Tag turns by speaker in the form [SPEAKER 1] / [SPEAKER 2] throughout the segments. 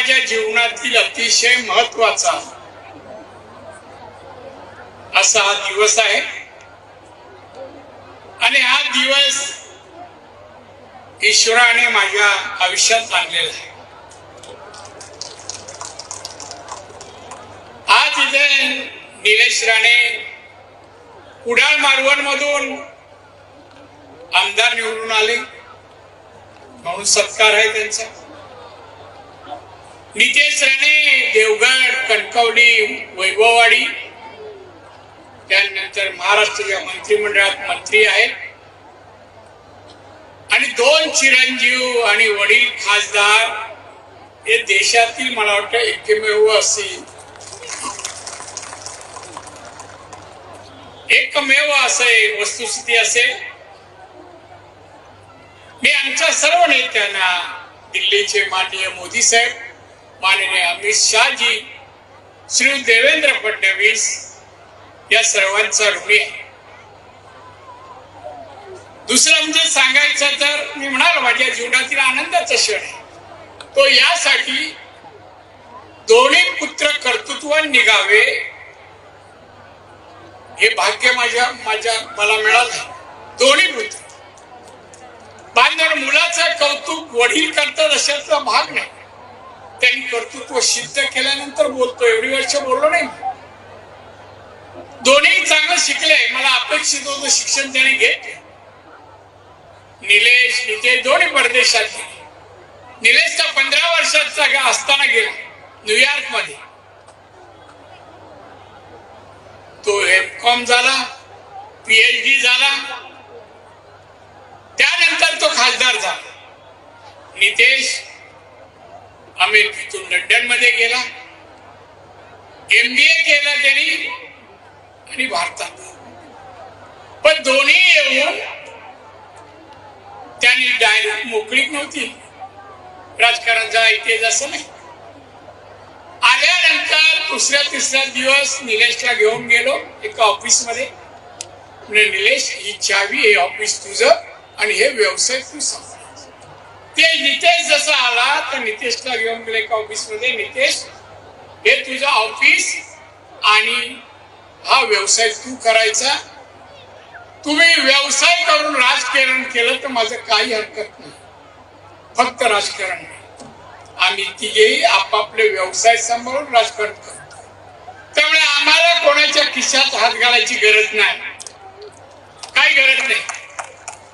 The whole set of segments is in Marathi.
[SPEAKER 1] माझ्या जीवनातील अतिशय महत्त्वाचा असा हा दिवस आहे. आणि हा दिवस ईश्वराने माझ्या आयुष्यात आणलेला आहे. आज इथे निलेश राणे कुडाळ मालवण मधून आमदार निवडून आले. म्हणून सत्कार आहे त्यांचा. नितेश राणे देवगड कणकवली वैभववाडी. त्यानंतर महाराष्ट्राच्या मंत्रिमंडळात मंत्री आहेत. आणि दोन चिरंजीव आणि वडील खासदार हे देशातील मला वाटतं एकमेव असेल एकमेव असे वस्तुस्थिती असेल मी आमच्या सर्व नेत्यांना दिल्लीचे माननीय मोदी साहेब माननीय अमित शहाजी श्री देवेंद्र फडणवीस या सर्वांचा ऋणी आहे. दुसरं म्हणजे सांगायचं तर मी म्हणाल माझ्या जीवनातील आनंदाचा क्षण आहे. तो यासाठी दोन्ही पुत्र कर्तृत्व निघावे हे भाग्य माझ्या माझ्या मला मिळालं. दोन्ही पुत्र. बांधण मुलाचं कौतुक वडील करतात अशातला भाग नाही. त्यांनी कर्तृत्व सिद्ध केल्यानंतर बोलतो. एवढी वर्ष बोललो नाही दोन्ही चांगलं शिकले. मला अपेक्षित होतं शिक्षण त्याने घेत. निलेश नितेश दोन्ही परदेशात गेले. निलेशचा पंधरा वर्षाचा असताना गेला. न्यूयॉर्कमध्ये तो एम कॉम झाला. पीएचडी झाला. त्यानंतर तो खासदार झाला. नितेश अमेरिकेतून लंडनमध्ये गेला. एमबीए केला त्यांनी आणि भारतात. पण दोन्ही येऊन त्यांनी डायरेक्ट मोकळीक नव्हती. राजकारण जा इथे जसं नाही. आल्यानंतर दुसऱ्या तिसऱ्या दिवस निलेशला घेऊन गेलो एका ऑफिसमध्ये म्हणजे निलेश ही चावी हे ऑफिस तुझं आणि हे व्यवसाय तू सांग ते नितेश जसा आला तर नितेशला घेऊन गेले एका ऑफिसमध्ये नितेश हे तुझं ऑफिस आणि हा व्यवसाय तू करायचा तुम्ही व्यवसाय करून राजकारण केलं तर माझं काही हरकत नाही फक्त राजकारण नाही आम्ही तिघेही आपापले व्यवसाय सांभाळून राजकारण करतो त्यामुळे आम्हाला कोणाच्या खिशात हात घालायची गरज नाही काही गरज नाही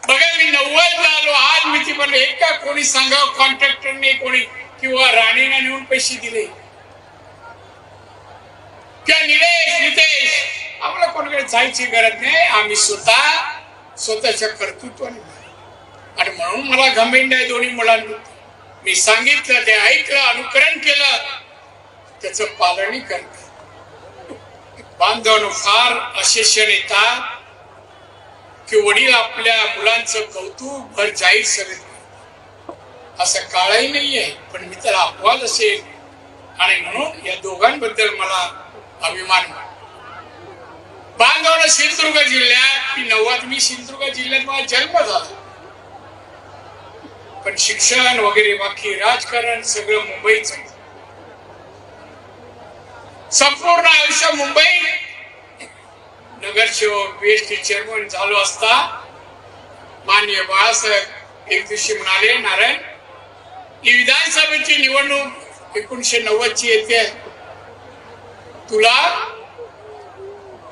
[SPEAKER 1] बघा मी नव्वद आलो. आज मी ती म्हणले का कोणी सांगावं कॉन्ट्रॅक्टरने कोणी किंवा राणीने नेऊन पैसे दिले? किंवा निलेश नितेश आम्हाला कोणाकडे जायची गरज नाही. आम्ही स्वतः स्वतःच्या कर्तृत्वाने आणि म्हणून मला घमेंड आहे दोन्ही मुलांना. मी सांगितलं ते ऐकलं अनुकरण केलं. त्याच पालनही करत बांधव फार अशेषण येतात की वडील आपल्या मुलांचं कौतुक भर जाहीर सभेत करतात. असं काळही नाहीये पण मी त्याला अपवाद असेल आणि म्हणून या दोघांबद्दल मला अभिमान वाटतो. बांधवनं सिंधुदुर्ग जिल्ह्यात मी नव्वद मी सिंधुदुर्ग जिल्ह्यात माझा जन्म झाला पण शिक्षण वगैरे बाकी राजकारण सगळं मुंबईच संपूर्ण आयुष्य मुंबई नगरसेवक बीएसटी चेअरमन चालू असता. माननीय बाळासाहेब एक दिवशी म्हणाले नारायण ही विधानसभेची निवडणूक एकोणीशे नव्वद ची येते. तुला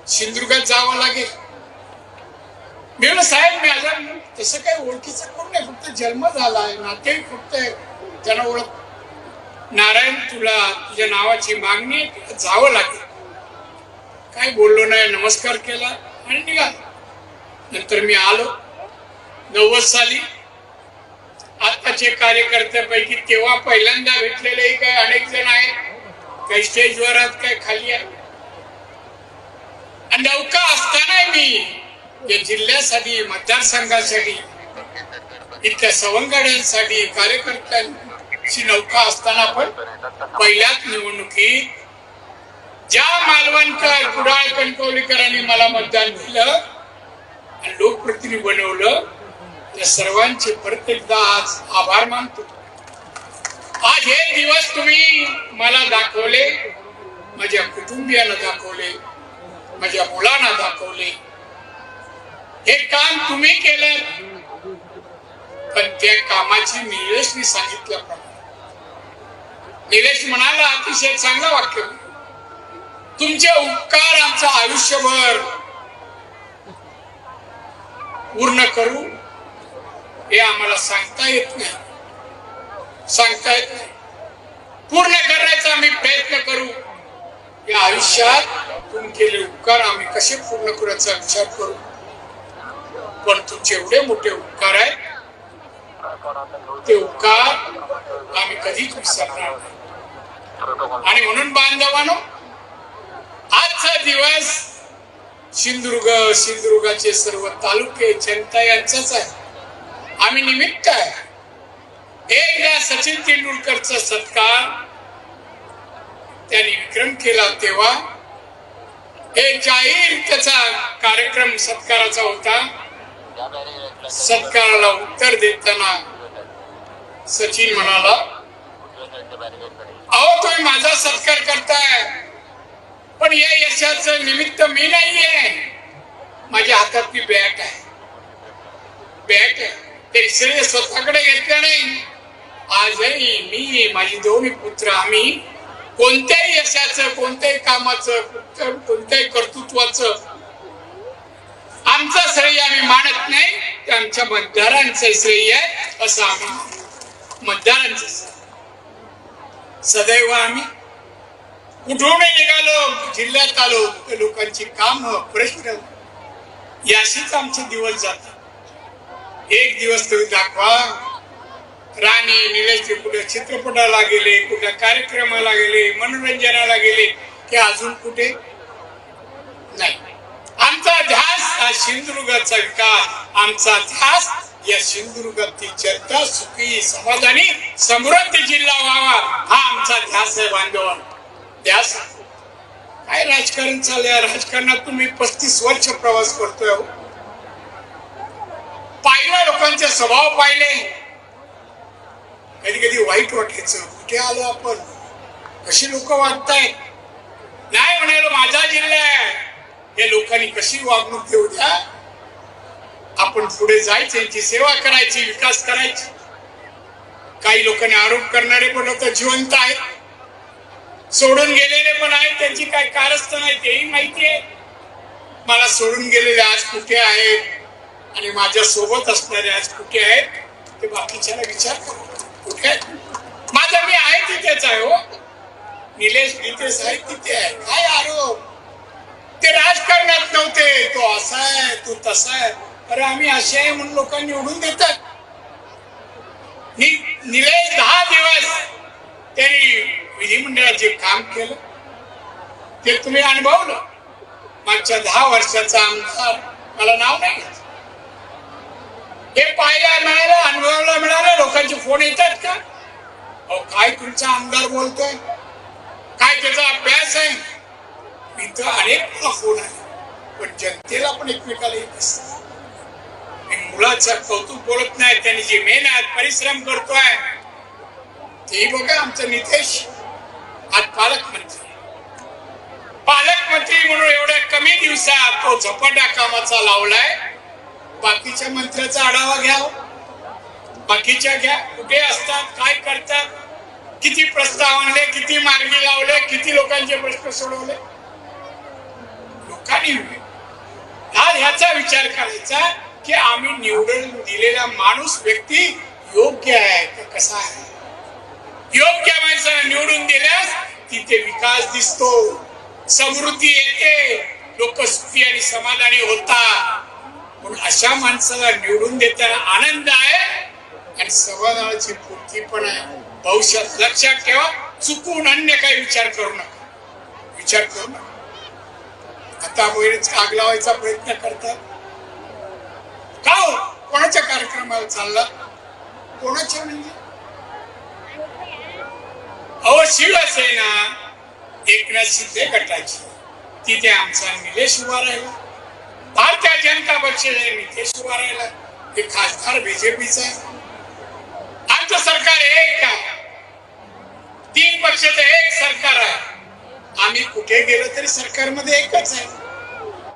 [SPEAKER 1] सिंधुदुर्गात जावं लागेल. मी म्हणलं साहेब मी अजून तसं काही ओळखीचं कोण नाही. फक्त जन्म झाला आहे नाते फक्त त्यांना ओळख नारायण तुला तुझ्या नावाची मागणी जावं लागेल. काही बोललो नाही नमस्कार केला आणि निघालो. नंतर मी आलो. नव्वद साली आताचे कार्यकर्त्यापैकी तेव्हा पहिल्यांदा भेटलेले काही अनेक जण आहेत. काही स्टेजवर आहेत काही खाली आहेत. आणि नौका असताना मी या जिल्ह्यासाठी मतदारसंघासाठी इथल्या सवंगड्यांसाठी कार्यकर्त्यांची नौका असताना पण पहिल्याच निवडणुकीत ज्या मालवणकर कुडाळ कणकवलीकरांनी मला मतदान दिलं लोकप्रतिनिधी बनवलं त्या सर्वांचे परत एकदा आज आभार मानतो. आज हे दिवस तुम्ही मला दाखवले माझ्या कुटुंबियांना दाखवले माझ्या मुलांना दाखवले. हे काम तुम्ही केलं पण त्या कामाची निलेशनी सांगितल्याप्रमाणे. निलेश म्हणाला अतिशय चांगलं वाक्य. तुमचे उपकार आमचं आयुष्यभर. पूर्ण करू हे आम्हाला सांगता येत नाही. सांगता येत नाही. पूर्ण करण्याचा आम्ही प्रयत्न करू. या आयुष्यात तुम्ही केले उपकार आम्ही कसे पूर्ण करू याचा विचार करू? पण तुमचे एवढे मोठे उपकार आहेत. ते उपकार आम्ही कधीच विसरणार नाही. आणि म्हणून बांधवानो आजचा दिवस सिंधुदुर्ग सिंधुदुर्गाचे सर्व तालुके जनता यांचाच आहे. आम्ही निमित्त आहे. एकदा सचिन तेंडुलकरचा सत्कार त्यांनी विक्रम केला तेव्हा हे जाहीर त्याचा कार्यक्रम सत्काराचा होता. सत्काराला उत्तर देताना सचिन म्हणाला अहो तुम्ही माझा सत्कार करताय. पण या यशाचं निमित्त मी नाहीये. माझ्या हातात ती बॅट आहे. बॅट आहे. ते श्रेय स्वतःकडे घेतलं नाही. आजही मी माझी दोन्ही पुत्र आम्ही कोणत्याही यशाचं कोणत्याही कामाचं कोणत्याही कर्तृत्वाचं आमचं श्रेय आम्ही मानत नाही. ते आमच्या मतदारांचं श्रेय आहे असं आम्ही मतदारांचं सदैव आम्ही कुठून निघालो. जिल्ह्यात आलो. तर लोकांची काम प्रश्न. याशीच आमचे दिवस जातात. एक दिवस तुम्ही दाखवा. राणी निलेश कुठे चित्रपटाला गेले कुठे कार्यक्रमाला गेले मनोरंजनाला गेले की अजून कुठे? नाही. आमचा ध्यास हा सिंधुदुर्गाचा विकास. आमचा ध्यास या सिंधुदुर्गातील जनता सुखी समाधानी समृद्ध जिल्हा व्हावा. हा आमचा ध्यास आहे बांधव ध्यास काय राजकारण चाललंय? राजकारणात तुम्ही पस्तीस वर्ष प्रवास करतोय हो. पाहिलं लोकांचे स्वभाव पाहिले. कधी कधी वाईट वाटायचं. कुठे आलो आपण? कशी लोक वागताय नाही म्हणायला माझा जिल्हा आहे. या लोकांनी कशी वागणूक देऊ द्या? आपण पुढे जायचं यांची सेवा करायची विकास करायची. काही लोकांनी आरोप करणारे पण लोक जिवंत आहेत. सोडून गेलेले पण आहेत त्यांची काय कारस्थान नाही तेही माहिती आहे. मला सोडून गेलेले आज कुठे आहेत आणि माझ्या सोबत असणारे आज कुठे आहेत ते बाकीच्याला विचार कुठे आहेत? माझा मी आहे तिथेच आहे हो. निलेश नितेश आहे तिथे आहे. काय आरोप ते राजकारणात नव्हते. तो असा आहे तो तसा आहे. अरे आम्ही असे आहे म्हणून लोकांनी निवडून देतात. निलेश दहा दिवस त्यांनी विधिमंडळात जे काम केलं ते तुम्ही अनुभवलं. मागच्या दहा वर्षाचा आमदार मला नाव नाही हे पाहायला मिळालं अनुभवायला मिळालं लोकांचे फोन येतात का? अहो काय तुमचा आमदार बोलतोय? काय त्याचा अभ्यास आहे? मी तर अनेक मला फोन आहे पण जनतेला पण एकमेकाला येत असत. मी मुलाचं कौतुक बोलत नाही त्यांनी जे मेहनत परिश्रम करतोय ते बघा आमचं नितेश. आज पालकमंत्री पालकमंत्री म्हणून एवढ्या कमी दिवसात तो झपाटा कामाचा लावलाय. बाकीच्या मंत्र्याचा आढावा घ्या हो. बाकीच्या घ्या. कुठे असतात काय करतात किती प्रस्ताव आणले किती मार्गी लावले किती लोकांचे प्रश्न सोडवले? लोकांनी हा ह्याचा विचार करायचा की आम्ही निवडून दिलेला माणूस व्यक्ती योग्य आहे का कसा आहे? योग्य माणसाला निवडून दिल्यास तिथे विकास दिसतो. समृद्धी येते. लोक सुखी आणि समाधानी होतात. म्हणून अशा माणसाला निवडून देताना आनंद आहे आणि समाधानाची पूर्ती पण आहे. भविष्यात लक्षात ठेवा चुकून अन्य काही विचार करू नका. विचार करू नका. आता बहिणीच आग लावायचा प्रयत्न करतात. का हो? कोणाच्या कार्यक्रमाला चालला? कोणाच्या म्हणजे? अहो शिवसेना एकनाथ शिंदे गटाची. तिथे आमचा निलेश उभा राहिला. भारतीय जनता पक्षाचे नितेश उभा राहिला. हे खासदार बीजेपीचा आहे. आमचं सरकार एक आहे. तीन पक्षाचं एक सरकार आहे. आम्ही कुठे गेलो तरी सरकारमध्ये एकच आहे.